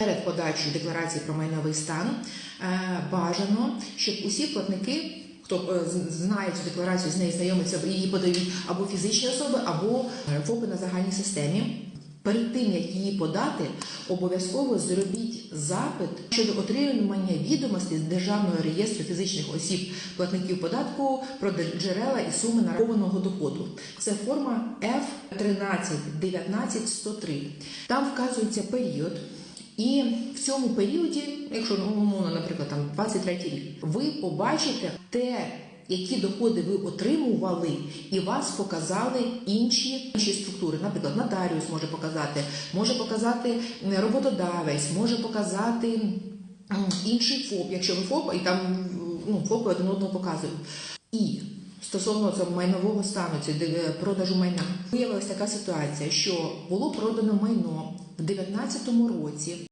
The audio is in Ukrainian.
Перед подачею декларації про майновий стан е, бажано, щоб усі платники, хто е, знає цю декларацію, з нею знайомиться, її подають або фізичні особи, або е, ФОПи на загальній системі. Перед тим як її подати, обов'язково зробіть запит щодо отримання відомостей з державного реєстру фізичних осіб платників податку про джерела і суми нарахованого доходу. Це форма F13 19 103. Там вказується період. І в цьому періоді, якщо ну, умовно, наприклад, там 23 рік, ви побачите те, які доходи ви отримували, і вас показали інші, інші структури. Наприклад, нотаріус може показати, може показати роботодавець, може показати інший ФОП, якщо ви ФОП, і там ну, ФОПи один одного показують. І Стосовно цього майнового стану, ці продажу майна, виявилася така ситуація, що було продано майно в 2019 році